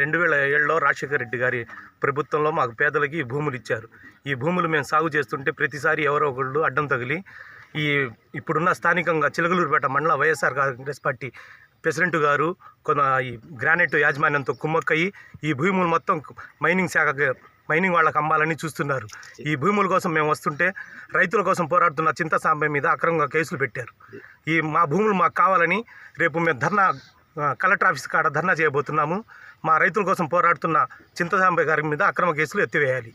రెండు వేల ఏడులో రాజశేఖర రెడ్డి గారి ప్రభుత్వంలో మాకు పేదలకి ఈ భూములు ఇచ్చారు. ఈ భూములు మేము సాగు చేస్తుంటే ప్రతిసారి ఎవరో ఒకళ్ళు అడ్డం తగిలి ఈ ఇప్పుడున్న స్థానికంగా చిలకలూరుపేట మండల వైఎస్ఆర్ కాంగ్రెస్ పార్టీ ప్రెసిడెంట్ గారు కొంత ఈ గ్రానైట్ యాజమాన్యంతో కుమ్మక్కయి ఈ భూములు మొత్తం మైనింగ్ శాఖకి మైనింగ్ వాళ్ళకి అమ్మాలని చూస్తున్నారు. ఈ భూముల కోసం మేము వస్తుంటే రైతుల కోసం పోరాడుతున్న చింతసాంబ మీద అక్రమంగా కేసులు పెట్టారు. ఈ మా భూములు మాకు కావాలని రేపు మేము ధర్నా కలెక్టర్ ఆఫీస్ కాడ ధర్నా చేయబోతున్నాము. మా రైతుల కోసం పోరాడుతున్న చింతసాంబ గారి మీద అక్రమ కేసులు ఎత్తివేయాలి.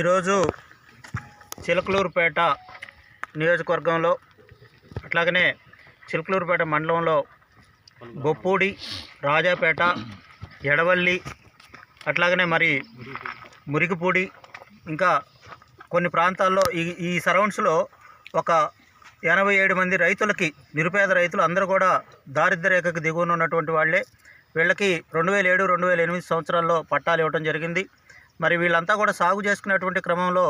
ఈరోజు చిలకలూరుపేట నియోజకవర్గంలో అట్లాగనే చిలకలూరుపేట మండలంలో బొప్పూడి రాజాపేట ఎడవల్లి అట్లాగనే మరి మురికిపూడి ఇంకా కొన్ని ప్రాంతాల్లో ఈ ఈ సరౌండ్స్లో ఒక ఎనభై ఏడు మంది రైతులకి నిరుపేద రైతులు అందరూ కూడా దారిద్ర్య రేఖకు దిగువన ఉన్నటువంటి వాళ్ళే. వీళ్ళకి రెండు వేల ఏడు రెండు వేల ఎనిమిది సంవత్సరాల్లో పట్టాలు ఇవ్వడం జరిగింది. మరి వీళ్ళంతా కూడా సాగు చేసుకునేటువంటి క్రమంలో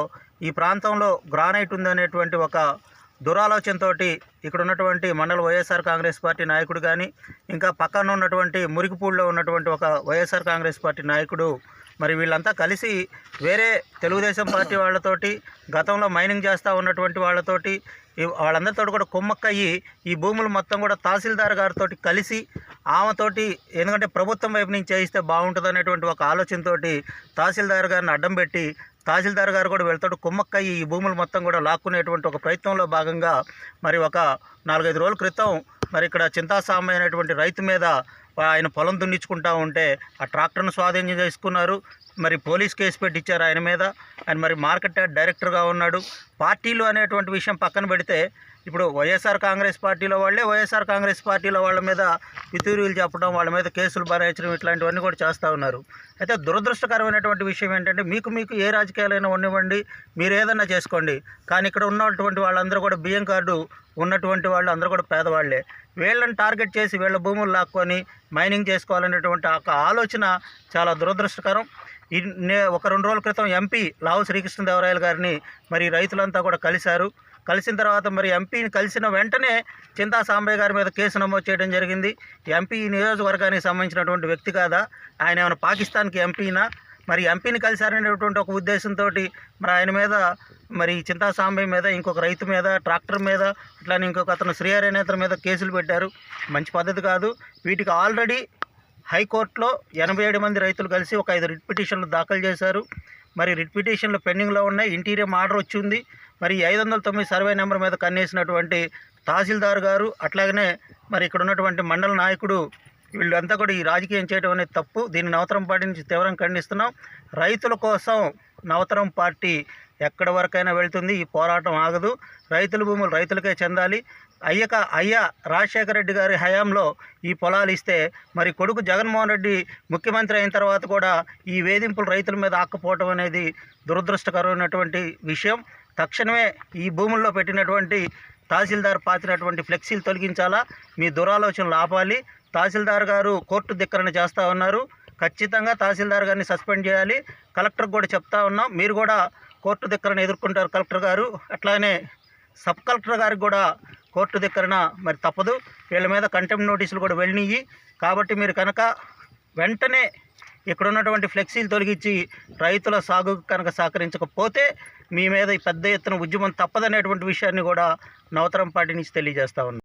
ఈ ప్రాంతంలో గ్రానైట్ ఉందనేటువంటి ఒక దురాలోచనతో ఇక్కడ ఉన్నటువంటి మండల వైఎస్ఆర్ కాంగ్రెస్ పార్టీ నాయకుడు కానీ ఇంకా పక్కన ఉన్నటువంటి మురికిపూడిలో ఉన్నటువంటి ఒక వైఎస్ఆర్ కాంగ్రెస్ పార్టీ నాయకుడు మరి వీళ్ళంతా కలిసి వేరే తెలుగుదేశం పార్టీ వాళ్ళతోటి గతంలో మైనింగ్ చేస్తూ ఉన్నటువంటి వాళ్ళతోటి వాళ్ళందరితో కూడా కుమ్మక్కయ్యి ఈ భూములు మొత్తం కూడా తహసీల్దార్ గారితో కలిసి ఆమెతోటి ఎందుకంటే ప్రభుత్వం వైపు నుంచి చేయిస్తే బాగుంటుంది అనేటువంటి ఒక ఆలోచనతోటి తహసీల్దార్ గారిని అడ్డం పెట్టి తహసీల్దార్ గారు కూడా వెళ్తాడు కుమ్మక్కయ్యి ఈ భూములు మొత్తం కూడా లాక్కునేటువంటి ఒక ప్రయత్నంలో భాగంగా మరి ఒక నాలుగైదు రోజుల క్రితం మరి ఇక్కడ చింతాసామ్య అనేటువంటి రైతు మీద ఆయన పొలం దున్నించుకుంటా ఉంటే ఆ ట్రాక్టర్ను స్వాధీనం చేసుకున్నారు. మరి పోలీస్ కేసు పెట్టించారు ఆయన మీద. ఆయన మరి మార్కెట్ డైరెక్టర్గా ఉన్నాడు. పార్టీలు అనేటువంటి విషయం పక్కన పెడితే ఇప్పుడు వైఎస్ఆర్ కాంగ్రెస్ పార్టీలో వాళ్ళే వైఎస్ఆర్ కాంగ్రెస్ పార్టీలో వాళ్ళ మీద పితూరీలు చెప్పడం వాళ్ళ మీద కేసులు బనాయించడం ఇట్లాంటివన్నీ కూడా చేస్తూ ఉన్నారు. అయితే దురదృష్టకరమైనటువంటి విషయం ఏంటంటే మీకు మీకు ఏ రాజకీయాలైనా ఉండనివ్వండి మీరు ఏదన్నా చేసుకోండి. కానీ ఇక్కడ ఉన్నటువంటి వాళ్ళందరూ కూడా బియ్యం కార్డు ఉన్నటువంటి వాళ్ళు అందరూ కూడా పేదవాళ్ళే. వీళ్ళని టార్గెట్ చేసి వీళ్ళ భూములు లాక్కొని మైనింగ్ చేసుకోవాలనేటువంటి ఒక ఆలోచన చాలా దురదృష్టకరం. ఈ నే- ఒక రెండు రోజుల క్రితం ఎంపీ లావు శ్రీకృష్ణదేవరాయలు గారిని మరి రైతులంతా కూడా కలిశారు. కలిసిన తర్వాత మరి ఎంపీని కలిసిన వెంటనే చింతా సాంబయ్య గారి మీద కేసు నమోదు చేయడం జరిగింది. ఎంపీ నియోజకవర్గానికి సంబంధించినటువంటి వ్యక్తి కాదా? ఆయన ఏమైనా పాకిస్తాన్కి ఎంపీనా? మరి ఎంపీని కలిశారనేటువంటి ఒక ఉద్దేశంతో మరి ఆయన మీద మరి చింతా సాంబయ్య మీద ఇంకొక రైతు మీద ట్రాక్టర్ మీద ఇట్లానే ఇంకొక అతను శ్రీహరి నేత మీద కేసులు పెట్టారు. మంచి పద్ధతి కాదు. వీటికి ఆల్రెడీ హైకోర్టులో ఎనభై ఏడు మంది రైతులు కలిసి ఒక ఐదు రిట్ పిటిషన్లు దాఖలు చేశారు. మరి రిట్ పిటిషన్లు పెండింగ్లో ఉన్నాయి. ఇంటీరియం ఆర్డర్ వచ్చింది. మరి ఐదు వందల తొమ్మిది సర్వే నెంబర్ మీద కన్నేసినటువంటి తహసీల్దార్ గారు అట్లాగనే మరి ఇక్కడ ఉన్నటువంటి మండల నాయకుడు వీళ్ళంతా కూడా ఈ రాజకీయం చేయడం అనేది తప్పు. దీన్ని నవతరం పార్టీ నుంచి తీవ్రంగా ఖండిస్తున్నాం. రైతుల కోసం నవతరం పార్టీ ఎక్కడి వరకైనా వెళ్తుంది ఈ పోరాటం ఆగదు. రైతుల భూములు రైతులకే చెందాలి. అయ్యక అయ్యా రాజశేఖర రెడ్డి గారి హయాంలో ఈ పొలాలు ఇస్తే మరి కొడుకు జగన్మోహన్ రెడ్డి ముఖ్యమంత్రి అయిన తర్వాత కూడా ఈ వేధింపులు రైతుల మీద ఆక్కపోవటం అనేది దురదృష్టకరమైనటువంటి విషయం. తక్షణమే ఈ భూముల్లో పెట్టినటువంటి తహసీల్దార్ పాతినటువంటి ఫ్లెక్సీలు తొలగించాలా? మీ దురాలోచనలు ఆపాలి. తహసీల్దార్ గారు కోర్టు ధిక్కరణ చేస్తూ ఉన్నారు. ఖచ్చితంగా తహసీల్దార్ గారిని సస్పెండ్ చేయాలి. కలెక్టర్కి కూడా చెప్తా ఉన్నాం. మీరు కూడా కోర్టు ధిక్కరణ ఎదుర్కొంటారు కలెక్టర్ గారు. అట్లానే సబ్ కలెక్టర్ గారికి కూడా కోర్టు దగ్గరన మరి తప్పదు. వీళ్ళ మీద కంటెంప్ నోటీసులు కూడా వెళ్ళినాయి కాబట్టి మీరు కనుక వెంటనే ఇక్కడ ఉన్నటువంటి ఫ్లెక్సీలు తొలగించి రైతుల సాగు కనుక సహకరించకపోతే మీ మీద పెద్ద ఎత్తున ఉద్యమం తప్పదనేటువంటి విషయాన్ని కూడా నవతరం పార్టీ నుంచి తెలియజేస్తా ఉన్నాం.